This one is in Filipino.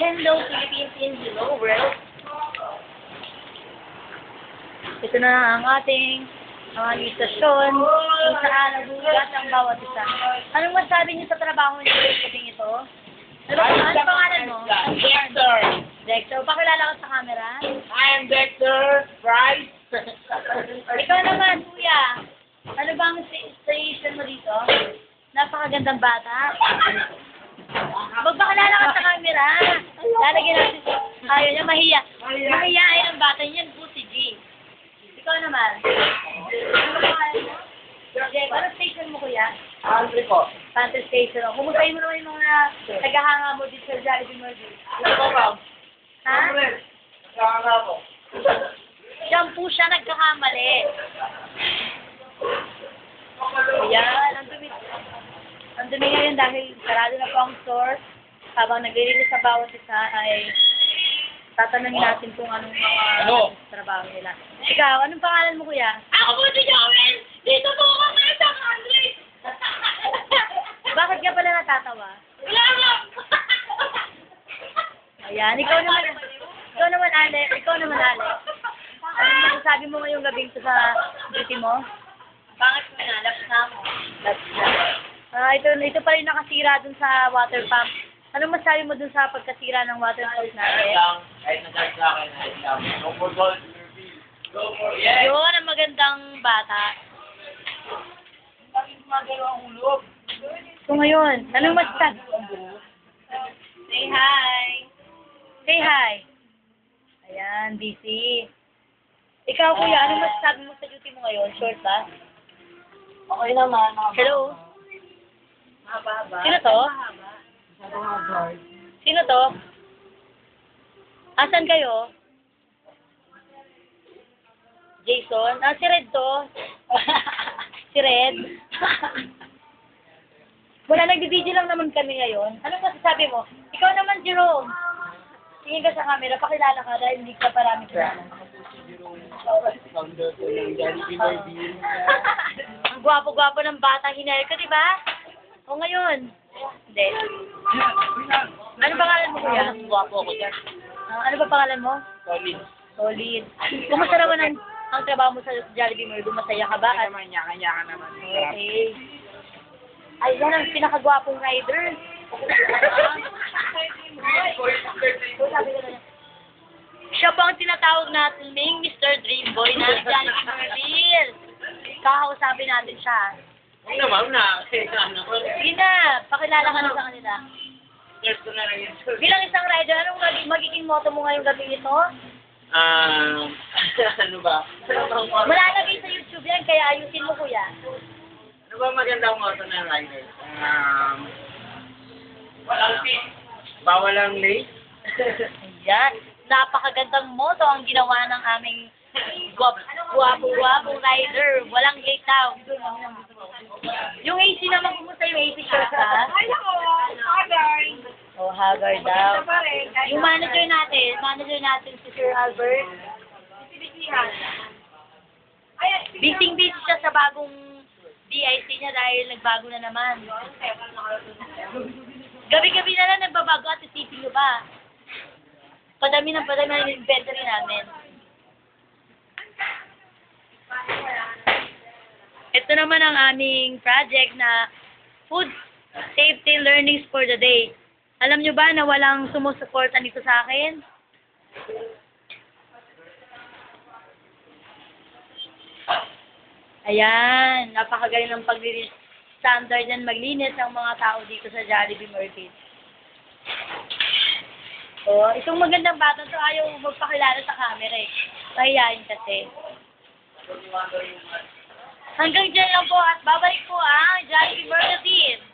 Hello, Philippines and hello, world. Ito na ang ating mga istasyon kung saan nagulat ang bawat isa. Anong masabi niyo sa trabaho niyo sa sabing ito? Ano ba ano pangalan mo? Dexter. Dexter, pakilala ka sa camera. I am Dexter Bryce. Ikaw naman, kuya. Ano ba ang sta- station mo dito? Napakagandang bata. Magpakilala ka sa camera. Lalagyan natin. Ayaw niya, mahiya. Mahiyain ang bata niyan po si G. Ikaw naman. Ano pangalan mo? Jeff, ano station mo kuya? Andre po. Panther Station. O, Kumustahin mo naman yung mga tagahanga mo dito sa Jollibee Murphy. Ano po, ma'am? Ha? Kaka po. Diyan po siya nagkakamali. Ayan, ang dumi. Ang dumi ngayon dahil sarado na po ang store. Habang naglilinis sa bawat isa ay tatanungin natin kung anong mga Ano? trabaho nila. Ikaw, anong pangalan mo kuya? Ako po si Joel. Dito po ako ngayon sa Andre. Bakit ka pala natatawa? Wala lang. Ayan, ikaw naman. Ikaw naman, Ale. Ikaw naman, Ale. Ano masasabi mo ngayong gabing to sa duty mo? Bakit mo na? Laps na mo. That's Ah, ito, ito pa rin nakasira dun sa water pump. Anong masabi mo dun sa pagkasira ng water pump natin? lang. Kahit nag sa akin, kahit lang. Go for gold. Go for yes. Yun, ang magandang bata. Bakit gumagalaw ang ulog? So ngayon, anong masasabi? Say hi. Say hi. Ayan, busy. Ikaw, kuya, anong masasabi mo sa duty mo ngayon? Short ba? Okay naman. Hello? Mahaba-haba. Sino to? Sino to? Asan kayo? Jason? Ah, si Red to. si Red. Wala, nagdi-video lang naman kami ngayon. Anong masasabi mo? Ikaw naman, Jerome. Tingin ka sa camera, pakilala ka dahil hindi ka parami kilala. Ko. Ang gwapo-gwapo ng bata, hinayar ka, di ba? O ngayon? Hindi. Ano pangalan mo, kuya? Guwapo ako dyan. Ah, ano ba pangalan mo? Solid. Solid. Kumusta naman ang, ang trabaho mo sa Jollibee Murdo? Masaya ka ba? Kaya naman, yaka-yaka naman. Okay. Ay, yan ang pinakagwapong rider. Siya po ang tinatawag natin Ming Mr. Dreamboy na Jollibee Murville. Kakausapin natin siya. Huwag naman na. Kasi ano ko. Sige na, pakilala ka na sa kanila. First ko na lang yun. Bilang isang rider, anong mag- magiging motto mo ngayong gabi ito? Ah, ano ba? Malalagay sa YouTube yan, kaya ayusin mo kuya. Ano ba magandang motto ng rider? Um, walang fee. Bawal ang late. Ayan. Napakagandang motto ang ginawa ng aming guwap- guwapo-guwapong rider. Walang late daw. Yung AC naman, kumusta yung AC shot ha? Hello! Hi, Oh, Haggard daw. pa rin. Yung manager natin, manager natin si Sir Albert, bising-busy siya sa bagong DIC niya dahil nagbago na naman. Gabi-gabi na lang nagbabago at isipin nyo ba? Padami ng padami ng inventory namin. Ito naman ang aming project na Food Safety Learnings for the Day. Alam nyo ba na walang sumusuporta nito sa akin? Ayan, napakagaling ng paglinis. Standard yan maglinis ang mga tao dito sa Jollibee Market. Oh, itong magandang bata to ayaw magpakilala sa camera eh. Pahiyain kasi. Hanggang dyan lang po at babalik po ang Jollibee Market.